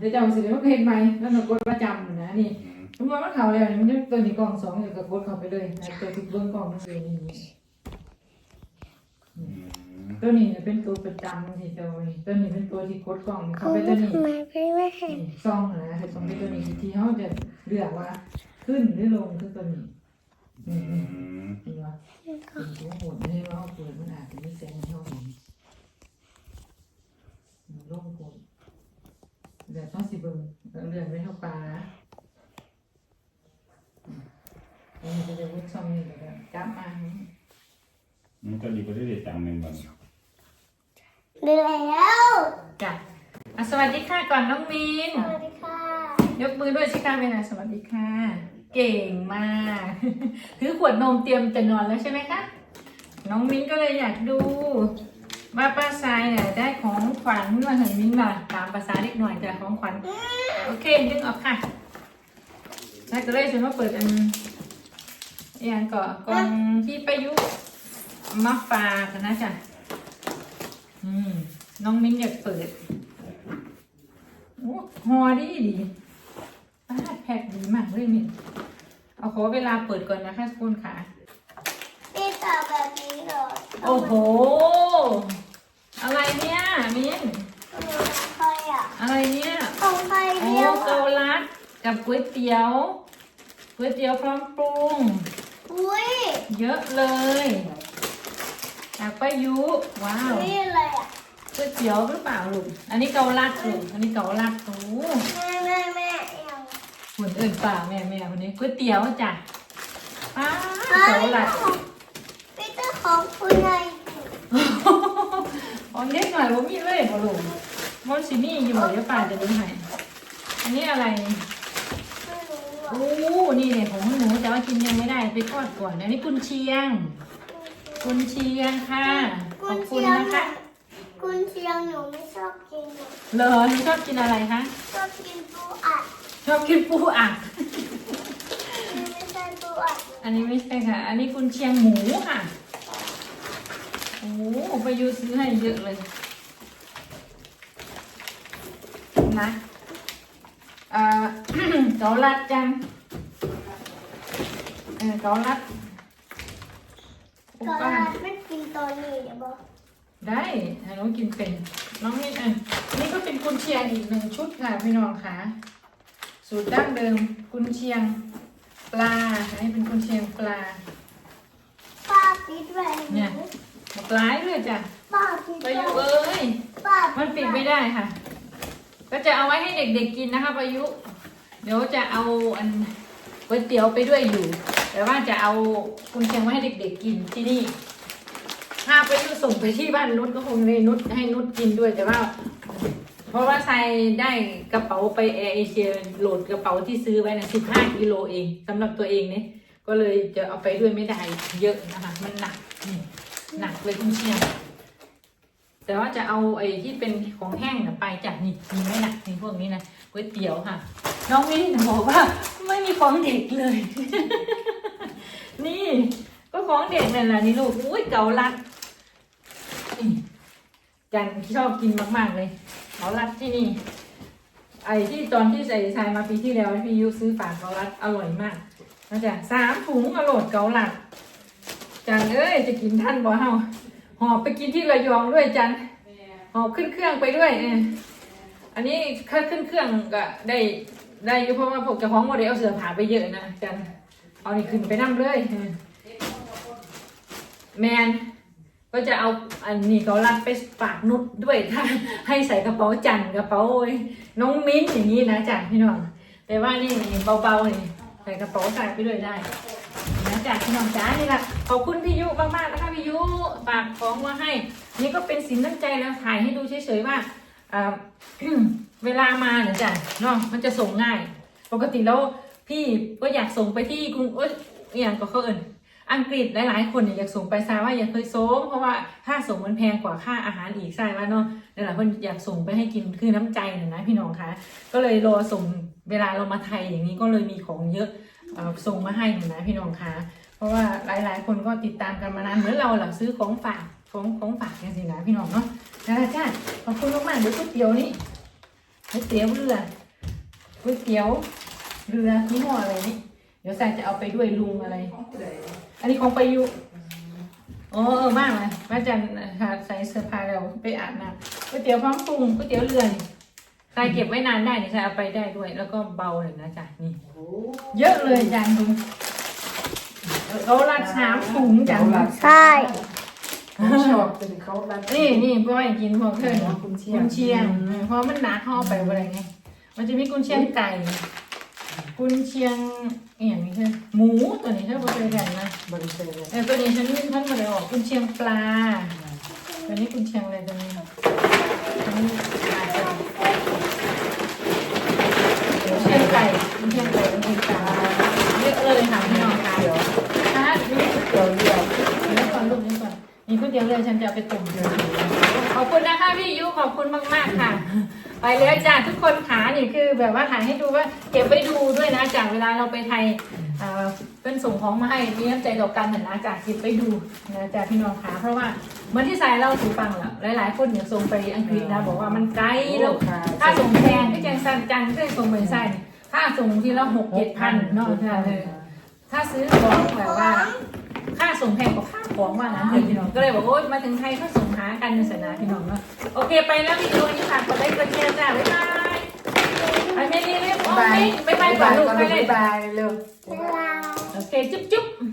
เดี๋ยวจะเอาสิเดี๋ยวเห็นไหมแล้วหนูกดประจำนะนี่อืมสมมติว่าเขาแล้วนี่มันจะตัวนี้กล่องสองเดี๋ยวก็กดเข้าไปเลยนะตัวที่เบื้องกล่องนั่นเองนี่อืมตัวนี้เนี่ยเป็นตัวประจำที่ตัวนี้ตัวนี้เป็นตัวที่กดกล่องเข้าเขาไปตัวนี้ทำไมพี่ไม่เห็นนี่ซองนะคือซองเป็นตัวนี้ที่เขาจะเลือกว่าขึ้นหรือลงคือตัวนี้นี่อืนี่มเห็นว่าเป็นตัวโหดไม่ให้ว่าเขาเปิดมันอาจจะไม่แซงเท่านี้มันโล่งโหดเดี๋ยวต้องสิเบิ่งแล้วเลื่อนไม่เท่าปลานะอันนี้จะเป็นวุ้นซองนี่เดี๋ยวจับมา มันก็ดีกว่าที่จะจำเป็นบ้างเร็วจ้ะอะสวัสดีค่ะก่อนน้องมิน สวัสดีค่ะ ยกมือด้วยสิคะเวลาสวัสดีค่ะ เก่งมาก ถือขวดนมเตรียมจะนอนแล้วใช่ไหมคะ น้องมิ้นก็เลยอยากดูว่าป้าทรายเนี่ยได้ของขวัญมาเห็นมิ้นมาตามภาษาเด็กหน่อยจ้ะของขวัญ โอเคดึงออกค่ะแล้วก็เลยฉันว่าเปิดอันอย่างก่อนกล่องที่ประยุกต์ มาฝากนะจ๊ะอืม น้องมิ้นอยากเปิดโอ้หอดีดีป้าดแพ็คดีมากเลยนี่เอาขอเวลาเปิดก่อนนะคะทุกคนค่ะ พี่ต่อแบบนี้เหรอโอ้โห อะไรเนี่ยมิ้นของใครอะอะไรเนี่ยของใครโอ้เดียวเกาลัดกับก๋วยเตี๋ยวก๋วยเตี๋ยวพร้อมปรุง อุ้ยเยอะเลย จากป้ายุ ว้าวนี่อะไรอะก๋วยเตี๋ยวหรือเปล่าลูก อันนี้เกาลัดลูก อันนี้เกาลัดโอ้แม่แม่แม่ยังหุ่นเอื่นป่าแม่แม่คนนี้ก๋วยเตี๋ยวจ้ะป้าดเกาลัดพี่ต่อของคุณนายอ๋อเล็กหน่อยว่ามีเลยบอลูกมันสินี่อยู่เดี๋ยวป่าจะดูให้อันนี้อะไรไม่รู้อะโอ้นี่เนี่ยของหนูแต่ว่ากินยังไม่ได้ไปทอดก่อนอันนี้กุนเชียง กุนเชียงค่ะ ขอบคุณนะคะ กุนเชียงหนูไม่ชอบกินหนูเหรอหนูชอบกินอะไรคะ ชอบกินปูอัด ชอบกินปูอัดนี่ไม่ใช่ปูอัดอันนี้ไม่ใช่ค่ะ อันนี้กุนเชียงหมูค่ะ โอ้ไปยูซื้อให้เยอะเลยนะเอ่อเกาลัดจัง เออเกาลัด โอ้ก็ป้าไม่กินตอนนี้เดี๋ยวบอกได้ให้น้องกินเป็นน้องนี่อะนี่ก็เป็นกุนเชียงอีกหนึ่งชุดค่ะพี่น้องค่ะ สูตรดั้งเดิมกุนเชียงปลาอันนี้เป็นกุนเชียงปลาป้าปิดไว้เนี่ยหมกร้ายด้วยจ้ะป้าปิดไปไว้ยุเอ้ยป้ามันปิดไม่ได้ค่ะ ก็จะเอาไว้ให้เด็กๆกินนะคะประยุ เดี๋ยวจะเอาอันก๋วยเตี๋ยวไปด้วยอยู่ แต่ว่าจะเอากุนเชียงไว้ให้เด็ก ๆ กินที่นี่ ถ้าไประยุส่งไปที่บ้านนุชก็คงเลยนุชให้นุชกินด้วยแต่ว่า เพราะว่าทรายได้กระเป๋าไปแอร์เอเชียโหลดกระเป๋าที่ซื้อไว้นะสิบห้ากิโลเองสำหรับตัวเองเนี่ยก็เลยจะเอาไปด้วยไม่ได้เยอะนะคะมันหนักนี่หนักเลยกุนเชียงแต่ว่าจะเอาไอ้ที่เป็นของแห้งนะไปจากนี่มีไม่หนะนี่พวกนี้นะก๋วยเตี๋ยวค่ะ น้องมิ้นบอกว่าไม่มีของเด็กเลย นี่ก็ของเด็กนั่นแหละนี่ลูกอุ้ยเกาลัดนี่จันชอบกินมาก ๆ เลยเกาลัดที่นี่ ไอ้ที่ตอนที่ใส่ทรายมาปีที่แล้วพี่ยุซื้อฝากเกาลัดอร่อยมากนะจ๊ะสามถุงอร่อยเกาลัดจันเอ้ยจะกินท่านบ่เฮาหอบไปกินที่ระยองด้วยจันหอบขึ้นเครื่องไปด้วยเอออันนี้ค่าขึ้นเครื่องก็ได้ได้อยู่เพราะว่าพวกเจ้าของโมเดลเอาเสือผ่าไปเยอะนะจัน เอานี่ขึ้นไปนั่งเลย แมนก็จะเอาอันนี้เขาลัดไปฝากนุดด้วยถ้าให้ใส่กระเป๋าจันกระเป๋าโอ้ยน้องมิ้นอย่างนี้นะจันพี่น้องแต่ว่านี่เบาๆนี่ใส่กระเป๋าใส่ไปด้วยได้นะจากพี่น้องจ้านี่แหละขอบคุณพี่ยุมากๆนะคะพี่ยุฝากของมาให้ นี่ก็เป็นสินน้ำใจแล้วถ่ายให้ดูเฉยๆว่าอ่าเวลามาเนี่ยจ้ะเนาะมันจะส่งง่าย ปกติแล้ว พี่ก็อยากส่งไปที่กรุงเอ้ยอย่างก็เขาเอิญอังกฤษหลายๆ คนเนี่ยอยากส่งไปซาว่าอยากเคยส่งเพราะว่าค่าส่งมันแพงกว่าค่าอาหารอีกใช่ว่าเนาะหลายๆคนอยากส่งไปให้กินคือน้ำใจนี่ยนะพี่น้องคะก็เลยรอส่งเวลาเรามาไทยอย่างนี้ก็เลยมีของเยอะส่งมาให้หนูนะพี่น้องคะเพราะว่าหลายๆ คนก็ติดตามกันมานานเหมือนเราหลังซื้อของฝากของของฝากกันสินะพี่น้องเนาะนะจ้าขอบคุณมากๆเดี๋ยวก๋วยเตี๋ยวนี่ก๋วยเตี๋ยวเรือก๋วยเตี๋ยว เรือยี่ห้ออะไรนี่ เดี๋ยวแซนจะเอาไปด้วยลุงอะไรอันนี้ของประยุกต์อ๋อเออมากเลยแม่จันหาใส่เสื้อผ้าเราไปอาบน้ำก๋วยเตี๋ยวพร้อมปรุงก๋วยเตี๋ยวเรือนี่ใส่เก็บไว้นานได้นี่ใส่เอาไปได้ด้วย แล้วก็เบาเลยนะจ๊ะนี่เยอะเลยจานดูเขาลัดสามถุงจานดูใช่ชอบเป็นเขารัดนี่นี่พ่อให้กินพวกเธออ๋อนี่กุนเชีกุยงนเชียงเพราะมันหนาห่อไปอะไรไง มันจะมีกุนเชียงไก่ กุนเชียงอหย่างนี้คือหมูตัวนี้เธอบ่เคยกันนะบริเซเลยแต่ตัวนี้ฉันท่านมาเลยออกกุนเชียงปลาตัวนี้กุนเชียงอะไรตัวนี้ตัวนี้อาจจะกุนเชียงไก่กุนเชียงไก่กุนเชียงปลาเยอะเลยค่ะพี่น้องค่ะเดี๋ยวถ้าดูเดี๋ยวเดี๋ยวนี่ก่อนลูกนี่ก่อนนี่ก๋วยเตี๋ยวเรือฉันจะเอาไปตุ่มเดือขอบคุณนะคะพี่ยุขอบคุณมากๆค่ะ ไปแล้วจ้าทุกคนขานี่คือแบบว่าถ่ายให้ดูว่าเก็บไว้ดูด้วยนะจากเวลาเราไปไทยเป็นส่งของมาให้มีน้ำใจต่อกันเห็นนะจากเก็บไปดูนะจากพี่น้องขาเพราะว่าเหมือนที่สายเราถูฟังแหละหลายๆ คนเนี่ยส่งไปอังกฤษนะบอกว่ามันไกลแล้วค่าส่งแพงพี่แจงซันจันก็ส่งไปใส่ค่าส่งทีละหกเจ็ดพันนาะใช่เลย ถ้าซื้อของแบบว่า ค่าส่งแพงกว่าค่า ของว่างั้นเถอะพี่น้องก็เลยบอกโอ๊ยมาถึงไทยก็ส่งหากันในสนาพี่น้องเนาะโอเคไปแล้ววิดีโอนี้ฝากกดไลค์กดแชร์จ้าบ๊ายบายไปไม่รีบไม่บายไม่ไปก่อนลูกไปเลย บายเร็วเวลาโอเคจุ๊บจุ๊บ